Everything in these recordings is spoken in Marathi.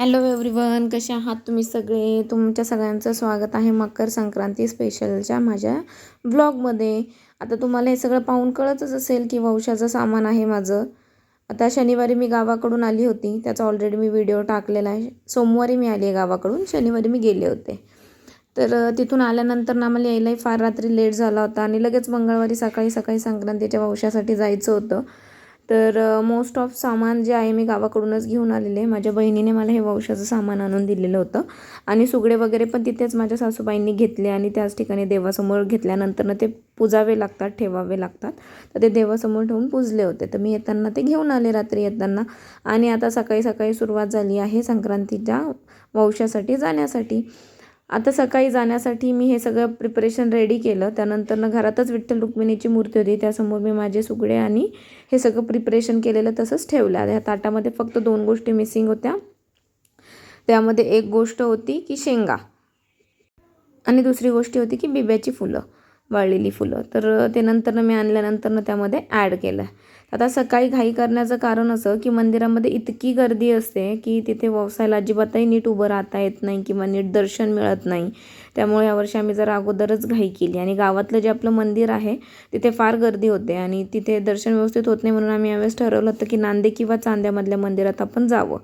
हॅलो एव्हरीवन कसे आहात तुम्ही सगळे? तुमच्या सगळ्यांचं स्वागत आहे मकर संक्रांती स्पेशलच्या माझ्या ब्लॉगमध्ये आता तुम्हाला हे सगळं पाहून कळतच असेल की वंशाचं सामान आहे माझं. आता शनिवारी मी गावाकडून आली होती. त्याचा ऑलरेडी मी व्हिडिओ टाकलेला आहे. सोमवारी मी आली आहे गावाकडून. शनिवारी मी गेले होते. तर तिथून आल्यानंतर ना मला यायलाही फार रात्री लेट झाला होता आणि लगेच मंगळवारी सकाळी सकाळी संक्रांतीच्या वंशासाठी जायचं होतं. तर मोस्ट ऑफ सामान जे आहे मी गावाकडूनच घेऊन आलेले माझ्या बहिणीने मला हे वंशाचं सामान आणून दिलेलं होतं. आणि सुगडे वगैरे पण तिथेच माझ्या सासूबाईंनी घेतले आणि त्याच ठिकाणी देवासमोर घेतल्यानंतरनं ते पुजावे लागतात ठेवावे लागतात. तर ते देवासमोर ठेवून पुजले होते. तर मी येताना ते घेऊन आले रात्री येताना. आणि आता सकाळी सकाळी सुरुवात झाली आहे संक्रांतीच्या वंशासाठी जाण्यासाठी. आता सकाळी जाण्यासाठी मी हे सगळं प्रिपरेशन रेडी केलं. त्यानंतरनं घरातच विठ्ठल रुक्मिणीची मूर्ती होती. त्यासमोर मी माझे सुगडे आणि हे सगळं प्रिपरेशन केलेलं तसंच ठेवलं. ह्या ताटामध्ये फक्त दोन गोष्टी मिसिंग होत्या. त्यामध्ये एक गोष्ट होती की शेंगा आणि दुसरी गोष्ट होती की बिब्याची फुलं. वाळलेली फुलं. तर ते नंतरनं मी आणल्यानंतरनं त्यामध्ये ॲड केलं. आता सकाळी घाई करण्याचं कारण असं की मंदिरामध्ये इतकी गर्दी असते की तिथे व्यवसायाला अजिबातही नीट उभं राहता येत नाही किंवा नीट दर्शन मिळत नाही. त्यामुळे यावर्षी आम्ही जरा अगोदरच घाई केली. आणि गावातलं जे आपलं मंदिर आहे तिथे फार गर्दी होते आणि तिथे दर्शन व्यवस्थित होत नाही म्हणून आम्ही यावेळेस ठरवलं होतं की नांदे किंवा चांद्यामधल्या मंदिरात आपण जावं.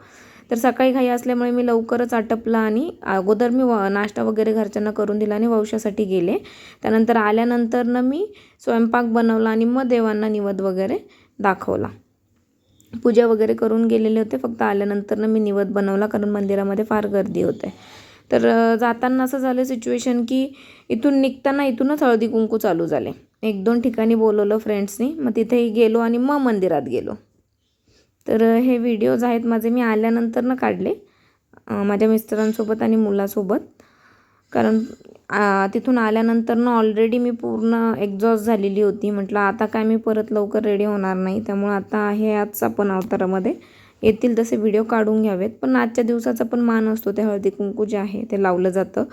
तर सकाळी घाई असल्यामुळे मी लवकरच आटपला आणि अगोदर मी व नाश्ता वगैरे घरच्यांना करून दिला आणि वंशासाठी गेले. त्यानंतर आल्यानंतरनं मी स्वयंपाक बनवला आणि मग देवांना निवद वगैरे दाखवला. पूजा वगैरे करून गेलेले होते फक्त आल्यानंतरनं मी निवद बनवला कारण मंदिरामध्ये फार गर्दी होते. तर जाताना असं झालं सिच्युएशन की इथून निघताना इथूनच हळदी कुंकू चालू झाले. एक दोन ठिकाणी बोलवलं फ्रेंड्सनी मग तिथेही गेलो आणि मग मंदिरात गेलो. तर हे व्हिडिओज आहेत माझे. मी आल्यानंतर ना काढले माझ्या मिस्टरांसोबत आणि मुलासोबत. कारण तिथून आल्यानंतर ना ऑलरेडी मी पूर्ण एक्झॉस्ट झालेली होती. म्हटलं आता काय मी परत लवकर रेडी होणार नाही. त्यामुळं आता आहे आजचा आपण अवतारामध्ये. येतील तसे व्हिडिओ काढून घ्यावेत. पण आजच्या दिवसाचा पण मान असतो. ते हळदी कुंकू जे आहे ते लावलं जातं.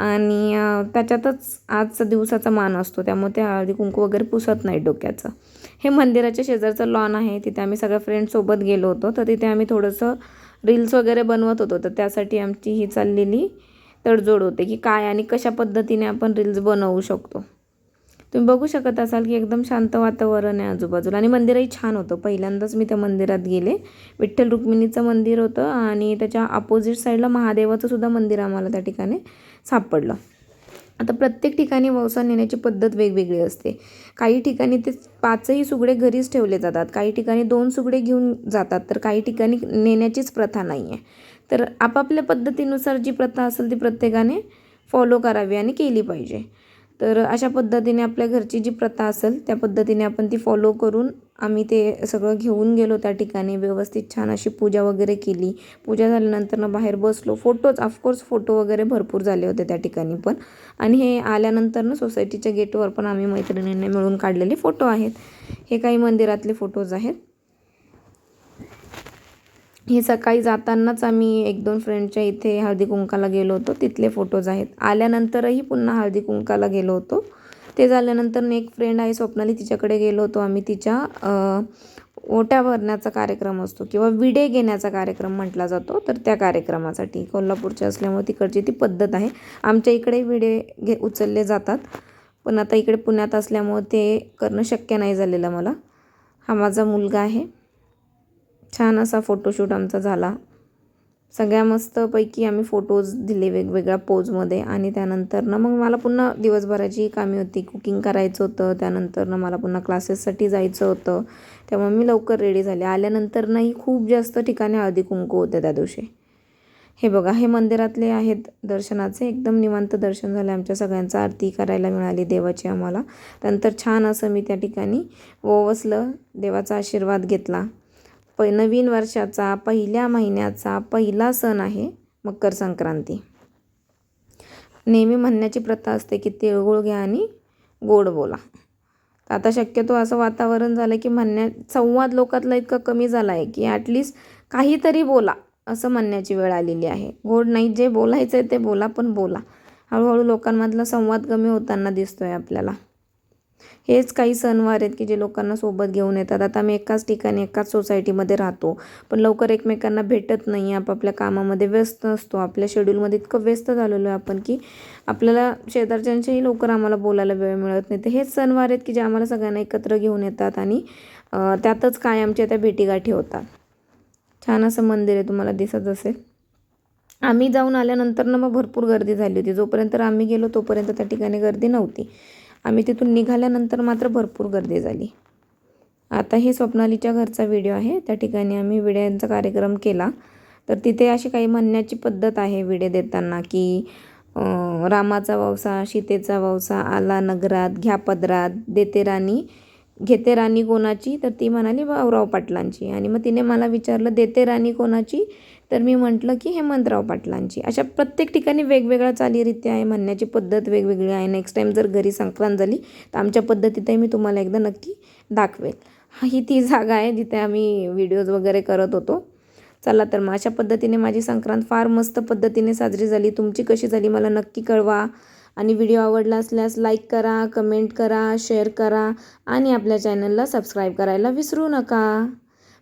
आणि त्याच्यातच आजचा दिवसाचा मान असतो. त्यामुळे ते हळदी कुंकू वगैरे पुसत नाही डोक्याचं. हे मंदिराच्या शेजारचं लॉन आहे. तिथे आम्ही सगळ्या फ्रेंडसोबत गेलो होतो. तर तिथे आम्ही थोडंसं रील्स वगैरे बनवत होतो. तर त्यासाठी आमची ही चाललेली तडजोड होते की काय आणि कशा पद्धतीने आपण रील्स बनवू शकतो. तुम्ही बघू शकत असाल की एकदम शांत वातावरण आहे आजूबाजूला. आणि मंदिरही छान होतं. पहिल्यांदाच मी त्या मंदिरात गेले. विठ्ठल रुक्मिणीचं मंदिर होतं आणि त्याच्या अपोजिट साईडला महादेवाचं सुद्धा मंदिर आम्हाला त्या ठिकाणी सापडलं. आता प्रत्येक ठिकाणी वसा नेण्याची पद्धत वेगवेगळी असते. काही ठिकाणी ते पाचही सुगडे घरीच ठेवले जातात. काही ठिकाणी दोन सुगडे घेऊन जातात. तर काही ठिकाणी नेण्याचीच प्रथा नाही आहे तर आपापल्या पद्धतीनुसार जी प्रथा असेल ती प्रत्येकाने फॉलो करावी आणि केली पाहिजे. तर अशा पद्धतीने आपल्या घरची जी प्रथा असेल त्या पद्धतीने आपण ती फॉलो करून आम्ही ते सगळं घेऊन गेलो त्या ठिकाणी. व्यवस्थित छान अशी पूजा वगैरे केली. पूजा झाल्यानंतर बाहेर बसलो. फोटोज ऑफकोर्स फोटो वगैरे भरपूर झाले होते त्या ठिकाणी पण. आणि हे आल्यानंतर ना सोसायटीच्या गेटवर पण आम्ही मैत्रिणींनी मिळून काढलेले फोटो आहेत. हे काही मंदिरातले फोटोज आहेत. हे सकाळी जातानाच आम्ही एक दोन फ्रेंडच्या इथे हळदी कुंकाला गेलो होतो. तिथले फोटोज आहेत. आल्यानंतरही पुन्हा हळदी कुंकाला गेलो होतो. ते झाल्यानंतर एक फ्रेंड आहे स्वप्नाली तिच्याकडे गेलो होतो. आम्ही तिच्या ओट्या भरण्याचा कार्यक्रम असतो किंवा विडे घेण्याचा कार्यक्रम म्हटला जातो. तर त्या कार्यक्रमासाठी कोल्हापूरच्या असल्यामुळे तिकडची ती पद्धत आहे. आमच्या इकडे विडे घे उचलले जातात. पण आता इकडे पुण्यात असल्यामुळं ते करणं शक्य नाही झालेलं मला. हा माझा मुलगा आहे. छान असा फोटोशूट आमचा झाला. सगळ्या मस्तपैकी आम्ही फोटोज दिले वेगवेगळ्या पोजमध्ये आणि त्यानंतरनं मग मला पुन्हा दिवसभराची कामे होती. कुकिंग करायचं होतं त्यानंतरनं मला पुन्हा क्लासेससाठी जायचं होतं. त्यामुळे मी लवकर रेडी झाले. आल्यानंतरनंही खूप जास्त ठिकाणी हळदी कुंकू होते त्या दिवशी. हे बघा हे मंदिरातले आहेत दर्शनाचे. एकदम निवांत दर्शन झालं. आमच्या सगळ्यांचं आरती करायला मिळाली देवाची आम्हाला. त्यानंतर छान असं मी त्या ठिकाणी ओवसलं देवाचा आशीर्वाद घेतला. प नवीन वर्षाचा पहिल्या महिन्याचा पहिला सण आहे मकर संक्रांती. नेहमी म्हणण्याची प्रथा असते की तिळगुळ घ्या आणि गोड बोला. तर आता शक्यतो असं वातावरण झालं की म्हणण्या संवाद लोकातला इतका कमी झाला आहे की ॲटलिस्ट काहीतरी बोला असं म्हणण्याची वेळ आलेली आहे. गोड नाही जे बोलायचं आहे ते बोला पण बोला. हळूहळू लोकांमधला संवाद कमी होताना दिसतो आहे आपल्याला. हेच काही सणवार आहेत की जे लोकांना सोबत घेऊन येतात. आता आम्ही एकाच ठिकाणी एकाच सोसायटीमध्ये राहतो. पण लवकर एकमेकांना भेटत नाही. आपापल्या कामामध्ये व्यस्त असतो. आपल्या शेड्यूलमध्ये इतकं व्यस्त झालेलो आहे आपण की आपल्याला शेजारच्यांच्याही लवकर आम्हाला बोलायला वेळ मिळत नाही. तर हेच सणवार आहेत की जे आम्हाला सगळ्यांना एकत्र घेऊन येतात आणि त्यातच कायमच्या त्या भेटीगाठी होतात. छान असं मंदिर आहे तुम्हाला दिसत असेल. आम्ही जाऊन आल्यानंतर ना मग भरपूर गर्दी झाली होती. जोपर्यंत आम्ही गेलो तोपर्यंत त्या ठिकाणी गर्दी नव्हती. आम्ही तिथून निघाल्यानंतर मात्र भरपूर गर्दी झाली. आता हे स्वप्नालीच्या घरचा व्हिडिओ आहे. त्या ठिकाणी आम्ही विड्यांचा कार्यक्रम केला. तर तिथे अशी काही म्हणण्याची पद्धत आहे विडे देताना की रामाचा वावसा सीतेचा वावसा आला नगरात घ्या पदरात देते राणी. घेते राणी कोणाची? तर ती म्हणाली भाऊराव पाटलांची. आणि मग तिने मला विचारलं देते राणी कोणाची? तर मी म्हटलं की हेमंतराव पाटलांची. अशा प्रत्येक ठिकाणी वेगवेगळ्या चालीरीत्या आहे म्हणण्याची पद्धत वेगवेगळी आहे. नेक्स्ट टाईम जर घरी संक्रांत झाली तर आमच्या पद्धतीतही मी तुम्हाला एकदा नक्की दाखवेल. हा ही ती जागा आहे जिथे आम्ही व्हिडिओज वगैरे करत होतो. चला तर मग अशा पद्धतीने माझी संक्रांत फार मस्त पद्धतीने साजरी झाली. तुमची कशी झाली मला नक्की कळवा. आणि व्हिडिओ आवडला असल्यास लाईक करा कमेंट करा शेअर करा आणि आपल्या चॅनलला सबस्क्राईब करायला विसरू नका.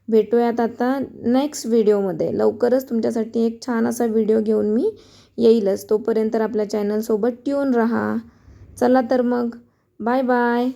भेटूयात आता नेक्स्ट व्हिडिओमध्ये लवकरच तुमच्यासाठी एक छान असा व्हिडिओ घेऊन मी येईलच. तोपर्यंत आपल्या चॅनलसोबत ट्यून रहा. चला तर मग. Bye bye